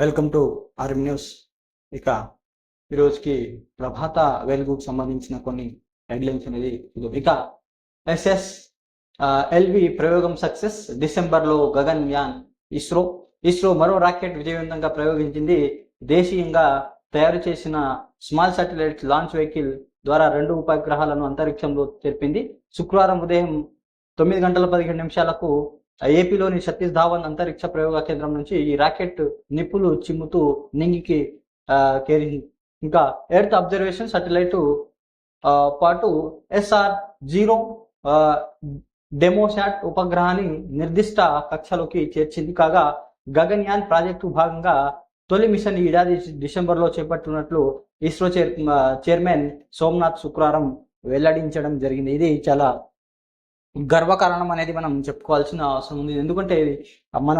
Welcome to RM news. ఇక ఈరోజుకి ప్రభాత వెలుగుకు సంబంధించిన కొన్ని హెడ్లైన్స్ అనేది ఇది ఇక ఎస్ఎస్ ఎల్వి ప్రయోగం సక్సెస్ డిసెంబర్లో గగన్ యాన్ ఇస్రో. ఇస్రో మరో రాకెట్ విజయవంతంగా ప్రయోగించింది. దేశీయంగా తయారు చేసిన స్మాల్ సాటిలైట్ లాంచ్ వెహికల్ ద్వారా రెండు ఉపగ్రహాలను అంతరిక్షంలో తెలిపింది శుక్రవారం ఉదయం తొమ్మిది గంటల పదిహేడు నిమిషాలకు ఏపీలోని సతీష్ ధావన్ అంతరిక్ష ప్రయోగ కేంద్రం నుంచి ఈ రాకెట్ నిప్పులు చిమ్ముతూ నింగికి కేరింది. ఇంకా ఎర్త్ అబ్జర్వేషన్ సాటిలైట్ పాటు ఎస్ఆర్ జీరో డెమోశాట్ ఉపగ్రహాన్ని నిర్దిష్ట కక్షలోకి చేర్చింది. కాగా గగన్యాన్ ప్రాజెక్టు భాగంగా తొలి మిషన్ ఈ ఏడాది డిసెంబర్లో చేపట్టినట్లు ఇస్రో చైర్ చైర్మన్ సోమనాథ్ శుక్రవారం వెల్లడించడం జరిగింది. ఇది చాలా గర్వకారణం అనేది మనం చెప్పుకోవాల్సిన అవసరం ఉంది. ఎందుకంటే మన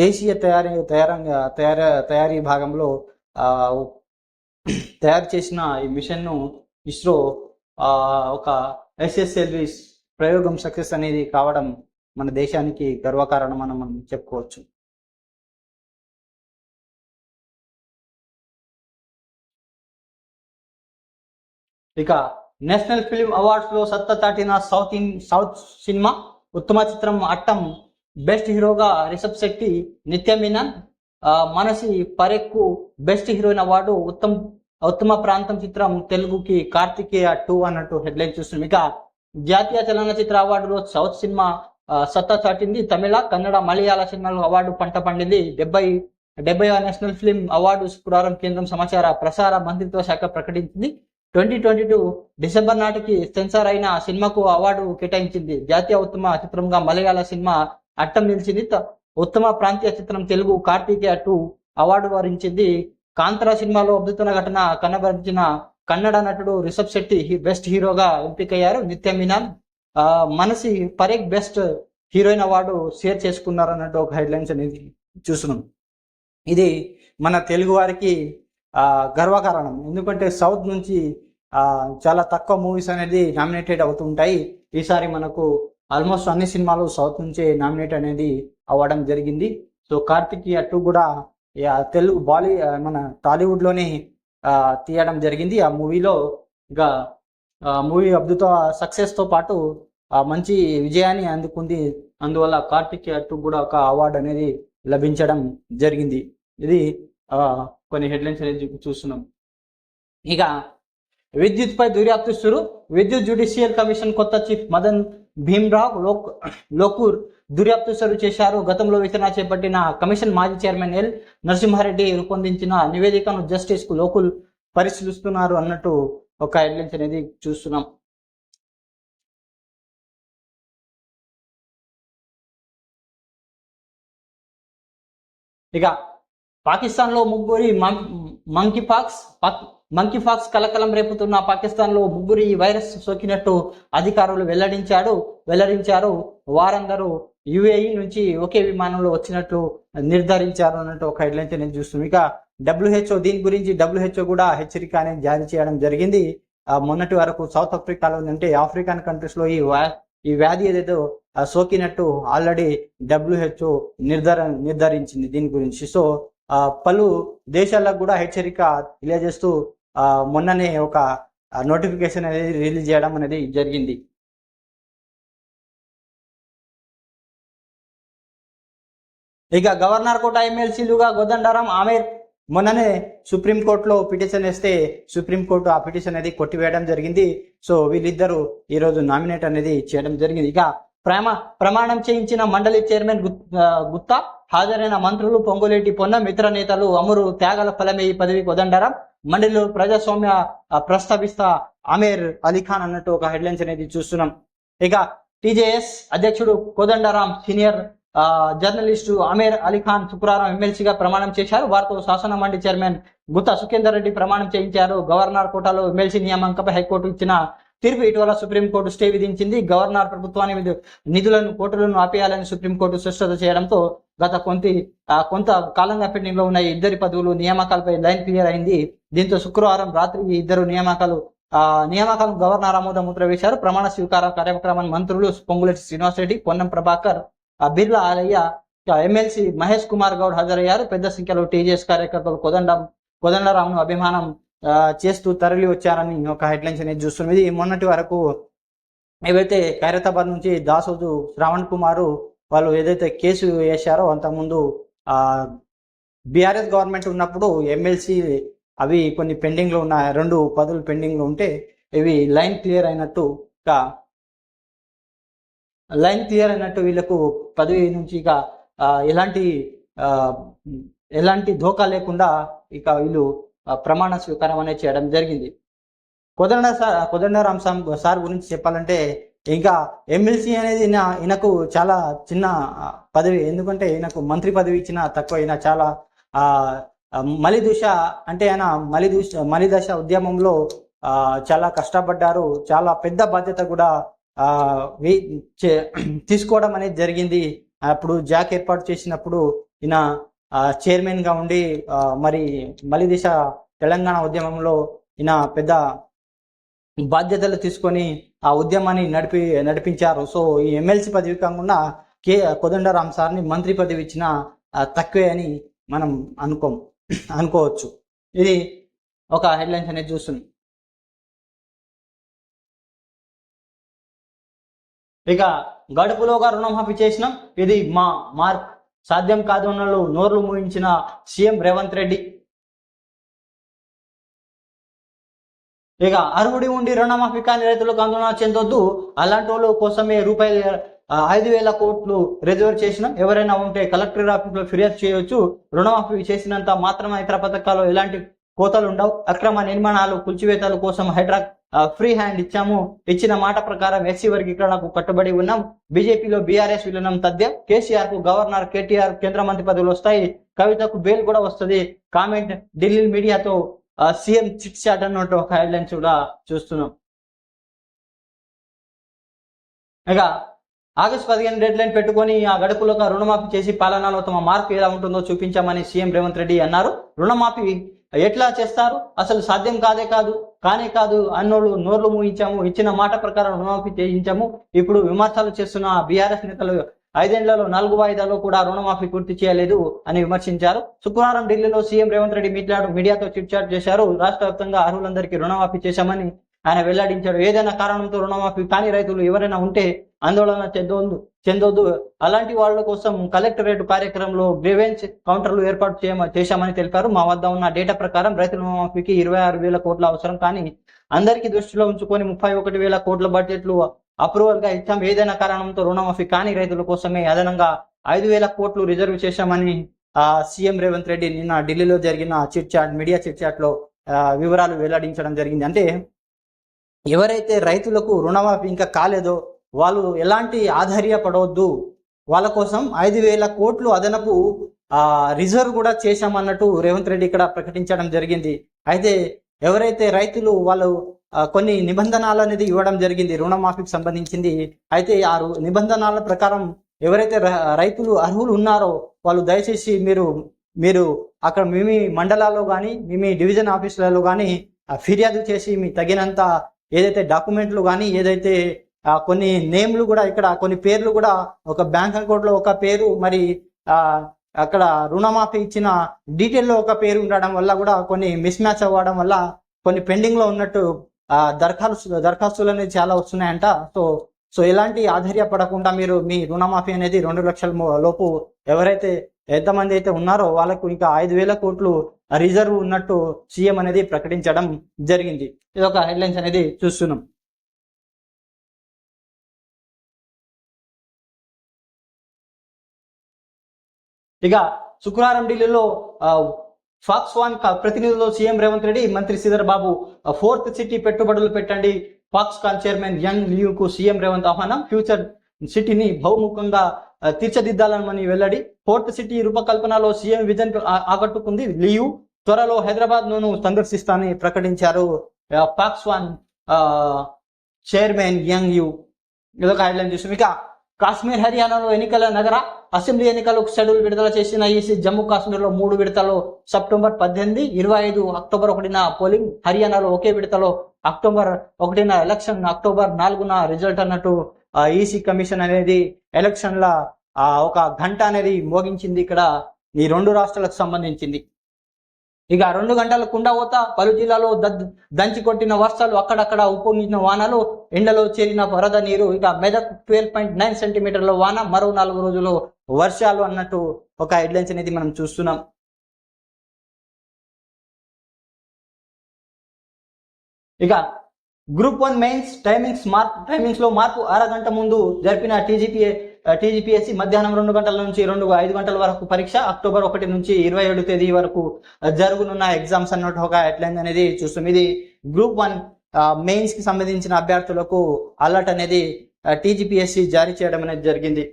దేశీయ తయారీ తయారంగా తయారీ తయారీ భాగంలో ఆ, తయారు చేసిన ఈ మిషన్ను ఇస్రో ఆ, ఒక ఎస్ఎస్ఎల్వి ప్రయోగం సక్సెస్ అనేది కావడం మన దేశానికి గర్వకారణం అని మనం చెప్పుకోవచ్చు. ఇక నేషనల్ ఫిల్మ్ అవార్డ్స్లో సత్తా చాటిన సౌత్ ఇన్ సౌత్ సినిమా ఉత్తమ చిత్రం అట్టం బెస్ట్ హీరోగా రిషబ్ శెట్టి నిత్య మీనన్ ఆ, మనసి పరెక్కు బెస్ట్ హీరోయిన్ అవార్డు ఉత్తమ ఉత్తమ ప్రాంతం చిత్రం తెలుగుకి కార్తికేయ టూ అన్నట్టు హెడ్లైన్ చూస్తున్నాం. ఇక జాతీయ చలనచిత్ర అవార్డులో సౌత్ సినిమా సత్తా చాటింది తమిళ కన్నడ మలయాళ సినిమాలు అవార్డు పంట పండింది. డెబ్బై డెబ్బై నేషనల్ ఫిల్మ్ అవార్డు శుక్రవారం కేంద్రం సమాచార ప్రసార మంత్రిత్వ శాఖ ప్రకటించింది. ట్వంటీ ట్వంటీ టూ డిసెంబర్ నాటికి సెన్సార్ అయిన సినిమాకు అవార్డు కేటాయించింది. జాతీయ ఉత్తమ చిత్రంగా మలయాళ సినిమా అట్టం నిలిచింది. ఉత్తమ ప్రాంతీయ చిత్రం తెలుగు కార్తీకేయ టూ అవార్డు వరించింది. కాంతరా సినిమాలో అద్భుతమైన ఘటన కనబరిచిన కన్నడ నటుడు రిషబ్ శెట్టి బెస్ట్ హీరోగా ఎంపికయ్యారు. Nithya Menen Manasi Parekh best heroine award share చేసుకున్నారు అన్నట్టు ఒక హెడ్లైన్స్ అనేది చూస్తున్నాం. ఇది మన తెలుగు వారికి గర్వకారణం. ఎందుకంటే సౌత్ నుంచి చాలా తక్కువ మూవీస్ అనేది నామినేటెడ్ అవుతుంటాయి. ఈసారి మనకు ఆల్మోస్ట్ అన్ని సినిమాలు సౌత్ నుంచే నామినేట్ అనేది అవ్వడం జరిగింది. సో కార్తిక్ అటు కూడా తెలుగు బాలీ మన టాలీవుడ్లోనే తీయడం జరిగింది. ఆ మూవీలో ఇంకా మూవీ అద్భుత సక్సెస్తో పాటు మంచి విజయాన్ని అందుకుంది. అందువల్ల కార్తిక్ అటు కూడా ఒక అవార్డు అనేది లభించడం జరిగింది. ఇది ఆ, కొన్ని హెడ్లైన్స్ అనేది చూస్తున్నాం. ఇక విద్యుత్పై పై విద్యుత్ జ్యుడిషియల్ కమిషన్ కొత్త చీఫ్ మదన్ భీమ్రావ్ లోక్ లోకూర్ దర్యాప్తు శురు చేశారు. గతంలో విచారణ చేపట్టిన కమిషన్ మాజీ చైర్మన్ ఎల్ నరసింహారెడ్డి రూపొందించిన నివేదికను జస్టిస్కు లోకుల్ పరిశీలిస్తున్నారు అన్నట్టు ఒక హెడ్లైన్స్ అనేది చూస్తున్నాం. ఇక పాకిస్తాన్లో ముగ్గురి మంకీ పాక్స్ మంకీ ఫాక్స్ కలకలం రేపుతున్న పాకిస్తాన్లో ముగ్గురి ఈ వైరస్ సోకినట్టు అధికారులు వెల్లడించాడు. వెల్లడించారు. వారందరూ యుఏఈ నుంచి ఒకే విమానంలో వచ్చినట్లు నిర్ధారించారు అన్నట్టు ఒక హెడ్లైన్స్ నేను చూస్తున్నాను. ఇక డబ్ల్యూహెచ్ఓ దీని గురించి డబ్ల్యూహెచ్ఓ కూడా హెచ్చరిక అనేది జారీ చేయడం జరిగింది. ఆ, మొన్నటి వరకు సౌత్ ఆఫ్రికాలో అంటే ఆఫ్రికన్ కంట్రీస్లో ఈ వ్యా- ఈ వ్యాధి ఏదైతే సోకినట్టు ఆల్రెడీ డబ్ల్యూహెచ్ఓ నిర్ధార నిర్ధారించింది దీని గురించి. సో ఆ, పలు దేశాలకు కూడా హెచ్చరిక తెలియజేస్తూ మొన్ననే ఒక నోటిఫికేషన్ అనేది రిలీజ్ చేయడం అనేది జరిగింది. ఇక గవర్నర్ కోట ఎమ్మెల్సీలుగా గోదండరాం ఆమెర్. మొన్ననే సుప్రీంకోర్టులో పిటిషన్ వేస్తే సుప్రీంకోర్టు ఆ పిటిషన్ అనేది కొట్టివేయడం జరిగింది. సో వీళ్ళిద్దరూ ఈ రోజు నామినేట్ అనేది చేయడం జరిగింది. ఇక ప్రమా ప్రమాణం చేయించిన మండలి చైర్మన్ గుత్తా హాజరైన మంత్రులు పొంగులేటి పొన్నం ఇతర నేతలు అమరు త్యాగాల ఫలమే ఈ పదవి కొదండరం మండలిలో ప్రజాస్వామ్య ఆ, ప్రస్తావిస్తా అమీర్ అలీఖాన్ అన్నట్టు ఒక హెడ్లైన్స్ అనేది చూస్తున్నాం. ఇక టీజేఎస్ అధ్యక్షుడు కోదండరాం సీనియర్ జర్నలిస్టు అమీర్ అలీఖాన్ శుక్రవారం ఎమ్మెల్సీగా ప్రమాణం చేశారు. వారితో శాసన మండలి చైర్మన్ గుత్తా సుఖేందర్ రెడ్డి ప్రమాణం చేయించారు. గవర్నర్ కోటాలో ఎమ్మెల్సీ నియామకంపై హైకోర్టు ఇచ్చిన తీర్పు ఇటీవల సుప్రీంకోర్టు స్టే విధించింది. గవర్నర్ ప్రభుత్వాన్ని నిధులను కోర్టులను ఆపేయాలని సుప్రీంకోర్టు స్పష్టత చేయడంతో గత కొంత కొంత కాలంగా పెండింగ్లో ఉన్న ఇద్దరి పదవులు నియామకాలపై లైన్ క్లియర్ అయింది. దీంతో శుక్రవారం రాత్రి ఈ ఇద్దరు నియామకాలు ఆ నియామకాలను గవర్నర్ ఆమోదం ముద్ర వేశారు. ప్రమాణ స్వీకార కార్యక్రమాన్ని మంత్రులు పొంగులేటి శ్రీనివాసరెడ్డి పొన్నం ప్రభాకర్ బిర్లా ఆలయ్య ఎమ్మెల్సీ మహేష్ కుమార్ గౌడ్ హాజరయ్యారు. పెద్ద సంఖ్యలో టీజేఎస్ కార్యకర్తలు కొదండం కొదండరామును అభిమానం చేస్తూ తరలి వచ్చారని ఒక హెడ్లైన్స్ అనేది చూస్తున్నది. మొన్నటి వరకు ఏవైతే ఖైరతాబాద్ నుంచి దాసోజు శ్రావణ్ కుమారు వాళ్ళు ఏదైతే కేసు వేశారో అంతకుముందు ఆ బీఆర్ఎస్ గవర్నమెంట్ ఉన్నప్పుడు ఎమ్మెల్సీ అవి కొన్ని పెండింగ్లో ఉన్న రెండు పదులు పెండింగ్లో ఉంటే ఇవి లైన్ క్లియర్ అయినట్టు ఇక లైన్ క్లియర్ అయినట్టు వీళ్ళకు పదవి నుంచి ఇక ఆ, ఎలాంటి ఆ, ఎలాంటి ధోకా లేకుండా ఇక వీళ్ళు ప్రమాణ స్వీకారం అనేది చేయడం జరిగింది. Kodanda sir Kodandaram sir sir గురించి చెప్పాలంటే ఇంకా ఎమ్మెల్సీ అనేది ఈయనకు చాలా చిన్న పదవి. ఎందుకంటే ఈయనకు మంత్రి పదవి ఇచ్చిన తక్కువ ఈయన చాలా మలిదూష అంటే ఆయన మలిదూష మలిదశ ఉద్యమంలో ఆ, చాలా కష్టపడ్డారు. చాలా పెద్ద బాధ్యత కూడా ఆ, వే- చే- తీసుకోవడం అనేది జరిగింది. అప్పుడు జాక్ ఏర్పాటు చేసినప్పుడు ఈయన చైర్మన్గా చైర్మన్గా ఉండి మరి మలిదిశ తెలంగాణ ఉద్యమంలో ఈయన పెద్ద బాధ్యతలు తీసుకొని ఆ ఉద్యమాన్ని నడిపి నడిపించారు. సో ఈ ఎమ్మెల్సీ పదవి కాకుండా కే కోదండరామ్ సార్ని మంత్రి పదవి ఇచ్చిన తక్కువే అని మనం అనుకోం. అనుకోవచ్చు. ఇది ఒక హెడ్లైన్స్ అనేది చూస్తుంది. ఇక గడుపులోగా రుణమాఫీ చేసినాం ఇది మా మార్క్ సాధ్యం కాదు అన్నలు నోర్లు మూయించిన సీఎం రేవంత్ రెడ్డి. ఇక అర్హుడి ఉండి రుణమాఫీ కాని రైతులకు ఆందోళన చెందొద్దు. అలాంటి వాళ్ళ కోసమే రూపాయలు ఐదు వేల కోట్లు రిజర్వ్ చేసిన ఎవరైనా ఉంటే కలెక్టర్ ఆఫీస్లో ఫిర్యాదు చేయొచ్చు. రుణమాఫీ చేసినంత మాత్రమే ఇతర పథకాలు ఎలాంటి కోతలు ఉండవు. అక్రమ నిర్మాణాలు కూల్చివేతల కోసం హైడ్రా ఫ్రీ హ్యాండ్ ఇచ్చాము. ఇచ్చిన మాట ప్రకారం ఎస్సీ వర్గీకరణకు కట్టుబడి ఉన్నాం. బీజేపీలో బీఆర్ఎస్ విలీనం తథ్యం. కేసీఆర్కు గవర్నర్ కేటీఆర్ కేంద్ర మంత్రి పదవులు వస్తాయి. కవితకు బెయిల్ కూడా వస్తుంది. కామెంట్ ఢిల్లీ మీడియాతో సీఎం చిట్ చాట్ అన్నట్టు ఒక హెడ్లైన్స్ కూడా చూస్తున్నాం. ఇక ఆగస్టు పదిహేను డెడ్ లైన్ పెట్టుకొని ఆ గడుపులోగా రుణమాఫీ చేసి పాలనలో తమ మార్పు ఎలా ఉంటుందో చూపించామని సీఎం రేవంత్ రెడ్డి అన్నారు. రుణమాఫీ ఎట్లా చేస్తారు? అసలు సాధ్యం కాదే కాదు కానే కాదు అన్నోళ్ళు నోర్లు మూయించాము ఇచ్చిన మాట ప్రకారం రుణమాఫీ చేయించాము. ఇప్పుడు విమర్శలు చేస్తున్న బీఆర్ఎస్ నేతలు ఐదేళ్ళలో నాలుగు వాయిదాలో కూడా రుణమాఫీ పూర్తి చేయలేదు అని విమర్శించారు. శుక్రవారం ఢిల్లీలో సీఎం రేవంత్ రెడ్డి మీట్లాడు మీడియాతో చిట్చాట్ చేశారు. రాష్ట్ర వ్యాప్తంగా అర్హులందరికీ రుణమాఫీ చేశామని ఆయన వెల్లడించారు ఏదైనా కారణంతో రుణమాఫీ కాని రైతులు ఎవరైనా ఉంటే ఆందోళన చెందొద్దు చెందొద్దు. అలాంటి వాళ్ళ కోసం కలెక్టరేట్ కార్యక్రమంలో గ్రీవెన్స్ కౌంటర్లు ఏర్పాటు చేయ చేశామని తెలిపారు. మా వద్ద ఉన్న డేటా ప్రకారం రైతు రుణమాఫీకి ఇరవై ఆరు వేల కోట్ల అవసరం. కానీ అందరికీ దృష్టిలో ఉంచుకొని ముప్పై ఒకటి వేల కోట్ల బడ్జెట్లు అప్రూవల్గా ఇచ్చాం. ఏదైనా కారణంతో రుణమాఫీ కాని రైతుల కోసమే అదనంగా ఐదు వేల కోట్లు రిజర్వ్ చేశామని ఆ సీఎం రేవంత్ రెడ్డి నిన్న ఢిల్లీలో జరిగిన చిట్ చాట్ మీడియా చిట్ చాట్లో వివరాలు వెల్లడించడం జరిగింది. అంటే ఎవరైతే రైతులకు రుణమాఫీ ఇంకా కాలేదో వాళ్ళు ఎలాంటి ఆధార్యపడవద్దు. వాళ్ళ కోసం ఐదు వేల కోట్లు అదనపు రిజర్వ్ కూడా చేశామన్నట్టు రేవంత్ రెడ్డి ఇక్కడ ప్రకటించడం జరిగింది. అయితే ఎవరైతే రైతులు వాళ్ళు కొన్ని నిబంధనలు అనేది ఇవ్వడం జరిగింది రుణమాఫీకి సంబంధించింది. అయితే ఆ రు- నిబంధనల ప్రకారం ఎవరైతే రైతులు అర్హులు ఉన్నారో వాళ్ళు దయచేసి మీరు మీరు అక్కడ మీ మండలాల్లో కానీ మీ డివిజన్ ఆఫీసులలో కానీ ఫిర్యాదు చేసి మీ తగినంత ఏదైతే డాక్యుమెంట్లు కానీ ఏదైతే కొన్ని నేమ్లు కూడా ఇక్కడ కొన్ని పేర్లు కూడా ఒక బ్యాంక్ అకౌంట్లో ఒక పేరు మరి ఆ అక్కడ రుణమాఫీ ఇచ్చిన డీటెయిల్లో ఒక పేరు ఉండడం వల్ల కూడా కొన్ని మిస్ మ్యాచ్ అవ్వడం వల్ల కొన్ని పెండింగ్లో ఉన్నట్టు దరఖాస్తు దరఖాస్తులు అనేది చాలా వస్తున్నాయంట. సో సో ఎలాంటి ఆధైర్యపడకుండా మీరు మీ రుణమాఫీ అనేది రెండు లక్షల లోపు ఎవరైతే ఎంతమంది అయితే ఉన్నారో వాళ్ళకు ఇంకా ఐదు వేల కోట్లు రిజర్వ్ ఉన్నట్టు సీఎం అనేది ప్రకటించడం జరిగింది. ఇది ఒక హెడ్లైన్స్ అనేది చూస్తున్నాం. ఇక శుక్రవారం ఢిల్లీలో ఆ, ఫాక్స్ వాన్ ప్రతినిధులు సీఎం రేవంత్ రెడ్డి మంత్రి శ్రీధర్ బాబు ఫోర్త్ సిటీ పెట్టుబడులు పెట్టండి. ఫాక్స్కాన్ చైర్మన్ యంగ్ లియూకు సీఎం రేవంత్ ఆహ్వానం. ఫ్యూచర్ సిటీని బహుముఖంగా తీర్చిదిద్దాలని వెల్లడి. ఫోర్త్ సిటీ రూపకల్పనలో సీఎం విజన్ ఆకట్టుకుంది. లియు త్వరలో హైదరాబాద్ను సందర్శిస్తానని ప్రకటించారు. పాక్స్వాన్ ఆ, చైర్మన్ యంగ్ యు. ఇదొక హెడ్లైన్ చూసాం. ఇక కాశ్మీర్ హర్యానాలో ఎన్నికల నగర అసెంబ్లీ ఎన్నికలకు షెడ్యూల్ విడుదల చేసిన ఈసీ జమ్మూ కాశ్మీర్లో మూడు విడతలు సెప్టెంబర్ పద్దెనిమిది ఇరవై ఐదు అక్టోబర్ ఒకటిన పోలింగ్. హర్యానాలో ఒకే విడతలో అక్టోబర్ ఒకటిన ఎలక్షన్ అక్టోబర్ నాలుగున రిజల్ట్ అన్నట్టు ఈసీ కమిషన్ అనేది ఎలక్షన్ల ఒక గంట అనేది మోగించింది ఇక్కడ ఈ రెండు రాష్ట్రాలకు సంబంధించింది. ఇక రెండు గంటల కుండపోత పలు జిల్లాలో దంచి కొట్టిన వర్షాలు అక్కడక్కడ ఉప్పొంగిన వానలు ఎండలో చేరిన వరద నీరు ఇక మెదక్ ట్వెల్వ్ పాయింట్ నైన్ సెంటీమీటర్ల వాన మరో నాలుగు రోజులు వర్షాలు అన్నట్టు ఒక హెడ్లైన్స్ అనేది మనం చూస్తున్నాం. ఇక group one mains timings mark టైమింగ్స్లో మార్పు అరగంట ముందు జరిపిన టీజీపీఏ టీజీపీఎస్సీ మధ్యాహ్నం రెండు గంటల నుంచి రెండు ఐదు గంటల వరకు పరీక్ష. అక్టోబర్ ఒకటి నుంచి ఇరవై ఏడు తేదీ వరకు జరుగునున్న ఎగ్జామ్స్ అన్నట్టు ఒక హెడ్లైన్ అనేది చూస్తాం ఇది గ్రూప్ వన్ మెయిన్స్కి సంబంధించిన అభ్యర్థులకు అలర్ట్ అనేది టీజీపీఎస్సీ జారీ చేయడం అనేది జరిగింది.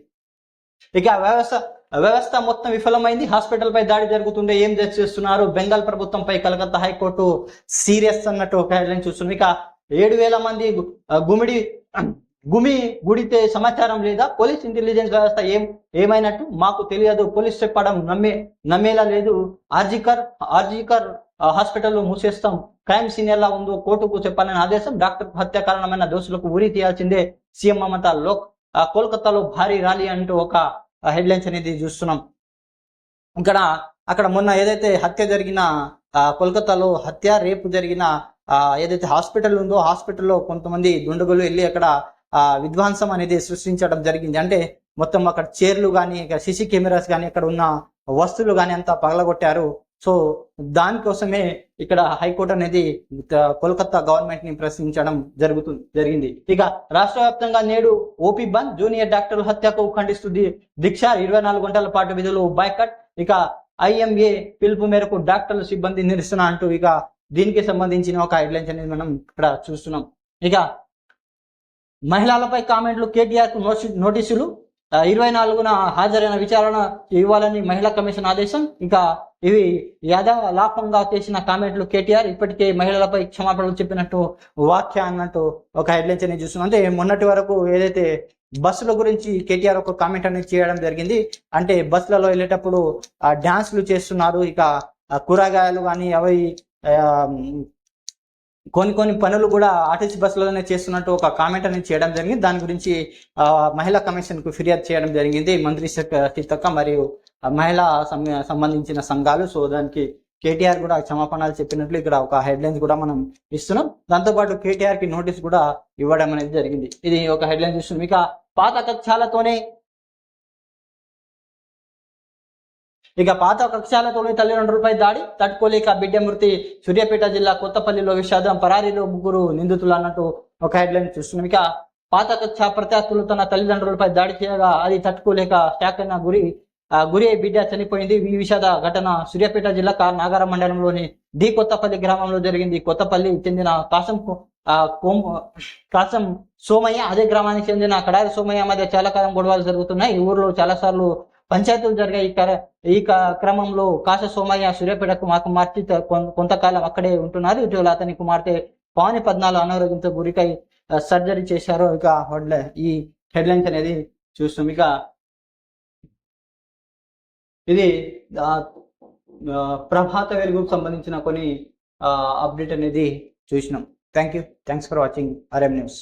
ఇక వ్యవస్థ వ్యవస్థ మొత్తం విఫలమైంది. హాస్పిటల్ పై దాడి జరుగుతుండే ఏం చేస్తున్నారు? బెంగాల్ ప్రభుత్వంపై కలకత్తా హైకోర్టు సీరియస్ అన్నట్టు ఒక హెడ్లైన్ చూస్తుంది ఇక ఏడు వేల మంది గుమిడి గుమి గుడితే సమాచారం లేదా? పోలీస్ ఇంటెలిజెన్స్ వ్యవస్థ ఏం ఏమైనట్టు? మాకు తెలియదు. పోలీస్ చెప్పడం నమ్మే నమ్మేలా లేదు. ఆర్జికర్ ఆర్జికర్ హాస్పిటల్ హాస్పిటల్లో మూసేస్తాం. క్రైమ్ సీన్ ఎలా ఉందో కోర్టుకు చెప్పాలని ఆదేశం. డాక్టర్ హత్య కారణమైన దోషులకు ఉరి తీయాల్సిందే. సీఎం మమత లోక్ కోల్కతాలో భారీ ర్యాలీ అంటూ ఒక హెడ్లైన్స్ అనేది చూస్తున్నాం. ఇక్కడ అక్కడ మొన్న ఏదైతే హత్య జరిగిన కోల్కతాలో హత్య రేపు జరిగిన ఏదైతే హాస్పిటల్ ఉందో హాస్పిటల్లో కొంతమంది దుండగులు వెళ్ళి అక్కడ ఆ, విధ్వంసం అనేది సృష్టించడం జరిగింది. అంటే మొత్తం అక్కడ చైర్లు కానీ ఇక్కడ సీసీ కెమెరాస్ కానీ అక్కడ ఉన్న వస్తువులు కానీ అంతా పగలగొట్టారు. సో దానికోసమే ఇక్కడ హైకోర్టు అనేది కోల్కతా గవర్నమెంట్ని ప్రశ్నించడం జరుగుతుంది జరిగింది. ఇక రాష్ట్ర వ్యాప్తంగా నేడు ఓపీ బంద్ జూనియర్ డాక్టర్ల హత్యకు ఖండిస్తుంది దీక్ష. ఇరవై నాలుగు గంటల పాటు విధులు బైకట్. ఇక ఐఎంఏ పిలుపు మేరకు డాక్టర్ల సిబ్బంది నిరసన అంటూ ఇక దీనికి సంబంధించిన ఒక హెడ్లైన్స్ అనేది మనం ఇక్కడ చూస్తున్నాం. ఇక మహిళలపై కామెంట్లు కేటీఆర్కు నోటీసులు ఇరవై నాలుగున హాజరైన విచారణ ఇవ్వాలని మహిళా కమిషన్ ఆదేశం. ఇంకా ఇవి యాదవ లాభంగా చేసిన కామెంట్లు కేటీఆర్ ఇప్పటికే మహిళలపై క్షమాపణలు చెప్పినట్టు వాక్య అన్నట్టు ఒక హెడ్లైన్స్ అనేది చూస్తున్నాం. అంటే మొన్నటి వరకు ఏదైతే బస్సుల గురించి కేటీఆర్ ఒక కామెంట్ అనేది చేయడం జరిగింది. అంటే బస్సులలో వెళ్ళేటప్పుడు ఆ డాన్స్లు చేస్తున్నారు. ఇక కూరగాయలు కానీ అవి కొన్ని కొన్ని పనులు కూడా ఆర్టీసీ బస్సులోనే చేస్తున్నట్టు ఒక కామెంట్ అనేది చేయడం జరిగింది. దాని గురించి ఆ, మహిళా కమిషన్కు ఫిర్యాదు చేయడం జరిగింది. మంత్రి సీతక్క మరియు మహిళా సంబంధించిన సంఘాలు. సో దానికి కేటీఆర్ కూడా క్షమాపణలు చెప్పినట్లు ఇక్కడ ఒక హెడ్లైన్స్ కూడా మనం ఇస్తున్నాం. దాంతోపాటు కేటీఆర్కి నోటీస్ కూడా ఇవ్వడం అనేది జరిగింది. ఇది ఒక హెడ్లైన్ చూస్తున్నాం. ఇక పాత కక్షాలతోనే ఇక పాత కక్షాలతోనే తల్లిదండ్రులపై దాడి తట్టుకోలేక బిడ్డ మృతి సూర్యాపేట జిల్లా కొత్తపల్లిలో విషాదం పరారీలో ముగ్గురు నిందితులు అన్నట్టు ఒక హెడ్లైన్ చూస్తున్నాం. ఇక పాత కక్ష ప్రత్యర్థులు తన తల్లిదండ్రులపై దాడి చేయగా అది తట్టుకోలేక శాఖన గురి గురి బిడ్డ చనిపోయింది. ఈ విషాద ఘటన సూర్యాపేట జిల్లా కా- నాగారం మండలంలోని డి కొత్తపల్లి గ్రామంలో జరిగింది. కొత్తపల్లి చెందిన కాసం కాసం సోమయ్య అదే గ్రామానికి చెందిన కడారి సోమయ్య మధ్య చాలా కాలం గొడవలు జరుగుతున్నాయి. ఈ ఊర్లో చాలా సార్లు పంచాయతీలు జరిగే ఈ ఈ క్రమంలో కాశ సోమయ్య సూర్యాపేటకు మా కుమార్తె కొంతకాలం అక్కడే ఉంటున్నారు. ఇటీవల అతని కుమార్తె పావని పద్నాలుగు అనారోగ్యంతో గురికై సర్జరీ చేశారు. ఇక ఈ హెడ్లైన్స్ అనేది చూస్తాం. ఇక ఇది ప్రభాత వెలుగుకు సంబంధించిన కొన్ని అప్డేట్ అనేది చూసినాం. Thank you thanks for watching RM news